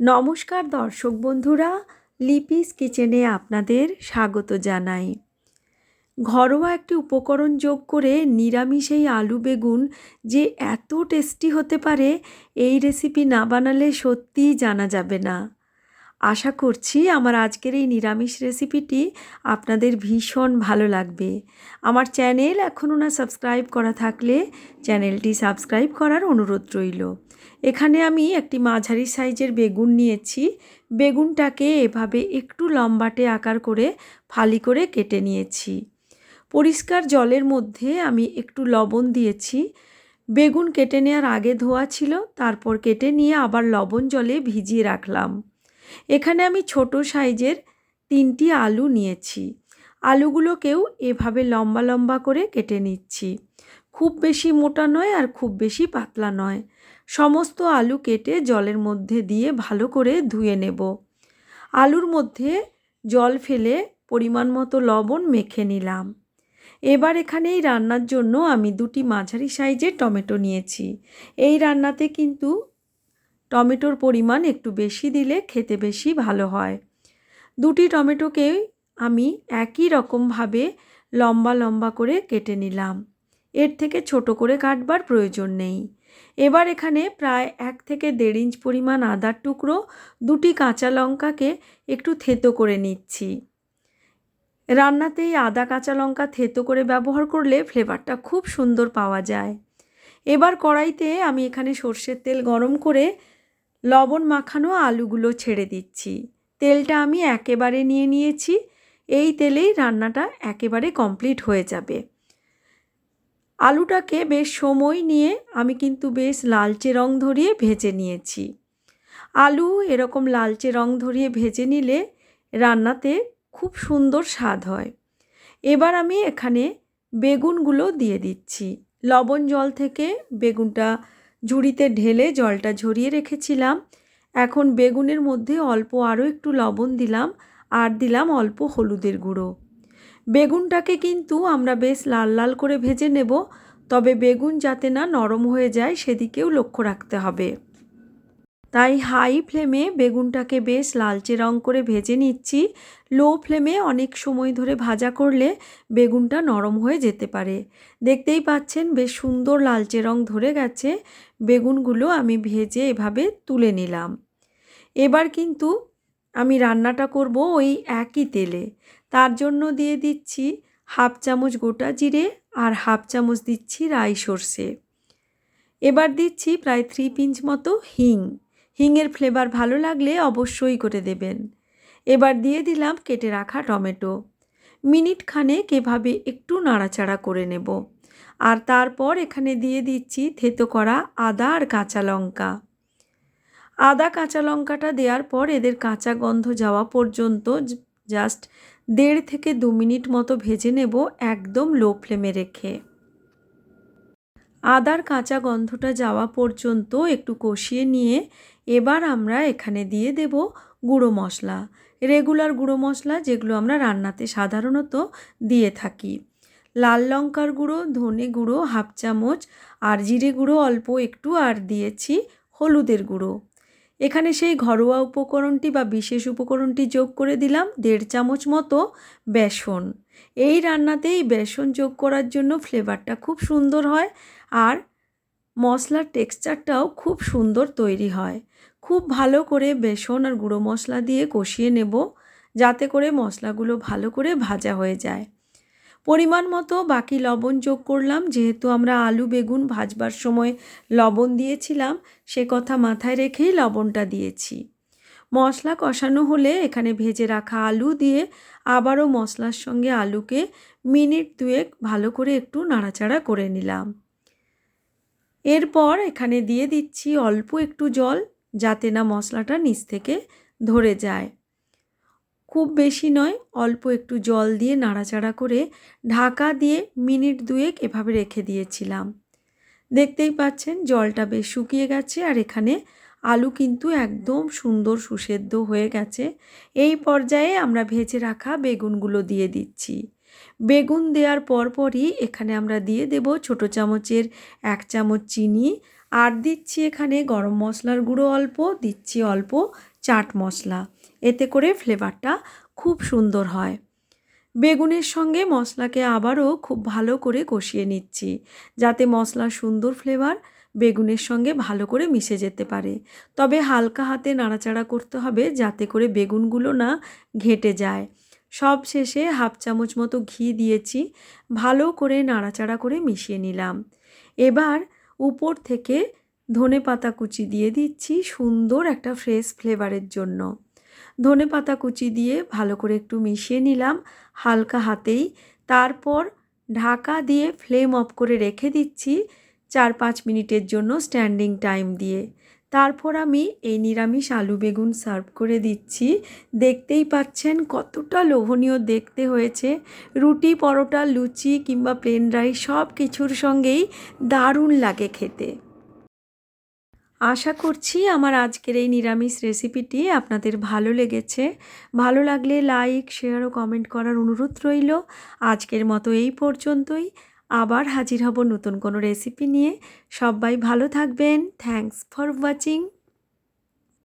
নমস্কার দর্শক বন্ধুরা, লিপিস কিচেনে আপনাদের স্বাগত জানাই। ঘরোয়া একটি উপকরণ যোগ করে নিরামিষ এই আলু বেগুন যে এত টেস্টি হতে পারে, এই রেসিপি না বানালে সত্যিই জানা যাবে না। আশা করছি আমার আজকের এই নিরামিষ রেসিপিটি আপনাদের ভীষণ ভালো লাগবে। আমার চ্যানেল এখনও না সাবস্ক্রাইব করা থাকলে চ্যানেলটি সাবস্ক্রাইব করার অনুরোধ রইল। এখানে আমি একটি মাঝারি সাইজের বেগুন নিয়েছি। বেগুনটাকে এভাবে একটু লম্বাটে আকার করে ফালি করে কেটে নিয়েছি। পরিষ্কার জলের মধ্যে আমি একটু লবণ দিয়েছি। বেগুন কেটে নেওয়ার আগে ধোয়া ছিল, তারপর কেটে নিয়ে আবার লবণ জলে ভিজিয়ে রাখলাম। এখানে আমি ছোট সাইজের তিনটি আলু নিয়েছি। আলুগুলোকেও এভাবে লম্বা লম্বা করে কেটে নিচ্ছি। খুব বেশি মোটা নয় আর খুব বেশি পাতলা নয়। সমস্ত আলু কেটে জলের মধ্যে দিয়ে ভালো করে ধুয়ে নেব। আলুর মধ্যে জল ফেলে পরিমাণ মতো লবণ মেখে নিলাম। এবার এখানে এই রান্নার জন্য আমি দুটি মাঝারি সাইজের টমেটো নিয়েছি। এই রান্নাতে কিন্তু টমেটোর পরিমাণ একটু বেশি দিলে খেতে বেশি ভালো হয়। দুটি টমেটোকে আমি একই রকমভাবে লম্বা লম্বা করে কেটে নিলাম। এর থেকে ছোট করে কাটবার প্রয়োজন নেই। এবার এখানে প্রায় এক থেকে দেড় ইঞ্চ পরিমাণ আদার টুকরো দুটি কাঁচা লঙ্কাকে একটু থেতো করে নিচ্ছি। রান্নাতেই আদা কাঁচা লঙ্কা থেতো করে ব্যবহার করলে ফ্লেভারটা খুব সুন্দর পাওয়া যায়। এবার কড়াইতে আমি এখানে সর্ষের তেল গরম করে লবণ মাখানো আলুগুলো ছেড়ে দিচ্ছি। তেলটা আমি একেবারে নিয়ে নিয়েছি। এই তেলেই রান্নাটা একেবারে কমপ্লিট হয়ে যাবে। আলুটাকে বেশ সময় নিয়ে আমি কিন্তু বেশ লালচে রং ধরিয়ে ভেজে নিয়েছি। আলু এরকম লালচে রং ধরিয়ে ভেজে নিলে রান্নাতে খুব সুন্দর স্বাদ হয়। এবার আমি এখানে বেগুনগুলো দিয়ে দিচ্ছি। লবণ জল থেকে বেগুনটা ঝুড়িতে ঢেলে জলটা ঝরিয়ে রেখেছিলাম। এখন বেগুনের মধ্যে অল্প আরও একটু লবণ দিলাম আর দিলাম অল্প হলুদের গুঁড়ো। বেগুনটাকে কিন্তু আমরা বেশ লাল লাল করে ভেজে নেব, তবে বেগুন যাতে না নরম হয়ে যায় সেদিকেও লক্ষ্য রাখতে হবে। তাই হাই ফ্লেমে বেগুনটাকে বেশ লালচে রং করে ভেজে নিচ্ছি। লো ফ্লেমে অনেক সময় ধরে ভাজা করলে বেগুনটা নরম হয়ে যেতে পারে। দেখতেই পাচ্ছেন বেশ সুন্দর লালচে রং ধরে গেছে। বেগুনগুলো আমি ভেজে এভাবে তুলে নিলাম। এবার কিন্তু আমি রান্নাটা করব ওই একই তেলে। তার জন্য দিয়ে দিচ্ছি হাফ চামচ গোটা জিরে আর হাফ চামচ দিচ্ছি রাই সর্ষে এবার দিচ্ছি প্রায় থ্রি পিঞ্চ মতো হিং। হিংয়ের ফ্লেভার ভালো লাগলে অবশ্যই করে দেবেন। এবার দিয়ে দিলাম কেটে রাখা টমেটো। মিনিট খানেক এভাবে একটু নাড়াচাড়া করে নেব। আর তারপর এখানে দিয়ে দিচ্ছি থেতো করা আদা আর কাঁচা লঙ্কা। আদা কাঁচা লঙ্কাটা দেওয়ার পর এদের কাঁচা গন্ধ যাওয়া পর্যন্ত জাস্ট দেড় থেকে দু মিনিট মতো ভেজে নেব একদম লো ফ্লেমে রেখে। আদার কাঁচা গন্ধটা যাওয়া পর্যন্ত একটু কষিয়ে নিয়ে এবার আমরা এখানে দিয়ে দেব গুঁড়ো মশলা। রেগুলার গুঁড়ো মশলা যেগুলো আমরা রান্নাতে সাধারণত দিয়ে থাকি। লাল লঙ্কার গুঁড়ো, ধনে গুঁড়ো, হাফ চামচ, আর জিরে গুঁড়ো অল্প একটু, আর দিয়েছি হলুদের গুঁড়ো। এখানে সেই ঘরোয়া উপকরণটি বা বিশেষ উপকরণটি যোগ করে দিলাম দেড় চামচ মতো বেসন। এই রান্নাতেই বেসন যোগ করার জন্য ফ্লেভারটা খুব সুন্দর হয় আর মশলার টেক্সচারটাও খুব সুন্দর তৈরি হয়। খুব ভালো করে বেসন আর গুঁড়ো মশলা দিয়ে কষিয়ে নেব যাতে করে মশলাগুলো ভালো করে ভাজা হয়ে যায়। পরিমাণ মতো বাকি লবণ যোগ করলাম। যেহেতু আমরা আলু, বেগুন ভাজবার সময় লবণ দিয়েছিলাম, সে কথা মাথায় রেখেই লবণটা দিয়েছি। মশলা কষানো হলে এখানে ভেজে রাখা আলু দিয়ে আবারও মশলার সঙ্গে আলুকে মিনিট দুয়েক ভালো করে একটু নাড়াচাড়া করে নিলাম। এরপর এখানে দিয়ে দিচ্ছি অল্প একটু জল, যাতে না মশলাটা নিচ থেকে ধরে যায়। খুব বেশি নয়, অল্প একটু জল দিয়ে নাড়াচাড়া করে ঢাকা দিয়ে মিনিট দুয়েক এভাবে রেখে দিয়েছিলাম। দেখতেই পাচ্ছেন জলটা বেশ শুকিয়ে গেছে আর এখানে আলু কিন্তু একদম সুন্দর সুসেদ্ধ হয়ে গেছে। এই পর্যায়ে আমরা ভেজে রাখা বেগুনগুলো দিয়ে দিচ্ছি। বেগুন দেওয়ার পরপরই এখানে আমরা দিয়ে দেব ছোট চামচের এক চামচ চিনি আর দিচ্ছি এখানে গরম মশলার গুঁড়ো অল্প, দিচ্ছি অল্প চাট মশলা। এতে করে ফ্লেভারটা খুব সুন্দর হয়। বেগুনের সঙ্গে মশলাকে আবারও খুব ভালো করে কষিয়ে নিচ্ছি, যাতে মশলার সুন্দর ফ্লেভার বেগুনের সঙ্গে ভালো করে মিশে যেতে পারে। তবে হালকা হাতে নাড়াচাড়া করতে হবে যাতে করে বেগুনগুলো না ঘেটে যায়। সব শেষে হাফ চামচ মতো ঘি দিয়েছি, ভালো করে নাড়াচাড়া করে মিশিয়ে নিলাম। এবার উপর থেকে ধনে পাতা কুচি দিয়ে দিচ্ছি সুন্দর একটা ফ্রেশ ফ্লেভারের জন্য। ধনে পাতা কুচি দিয়ে ভালো করে একটু মিশিয়ে নিলাম হালকা হাতেই। তারপর ঢাকা দিয়ে ফ্লেম অফ করে রেখে দিচ্ছি চার পাঁচ মিনিটের জন্য স্ট্যান্ডিং টাইম দিয়ে। তারপর আমি এই নিরামিষ আলু বেগুন সার্ভ করে দিচ্ছি। দেখতেই পাচ্ছেন কতটা লোভনীয় দেখতে হয়েছে। রুটি, পরোটা, লুচি কিংবা প্লেন রাইস সব কিছুর সঙ্গেই দারুণ লাগে খেতে। আশা করছি আমার আজকের এই নিরামিষ রেসিপিটি আপনাদের ভালো লেগেছে। ভালো লাগলে লাইক, শেয়ার ও কমেন্ট করার অনুরোধ রইল। আজকের মতো এই পর্যন্তই। আবার হাজির হব নতুন কোনো রেসিপি নিয়ে। সবাই ভালো থাকবেন। Thanks for watching.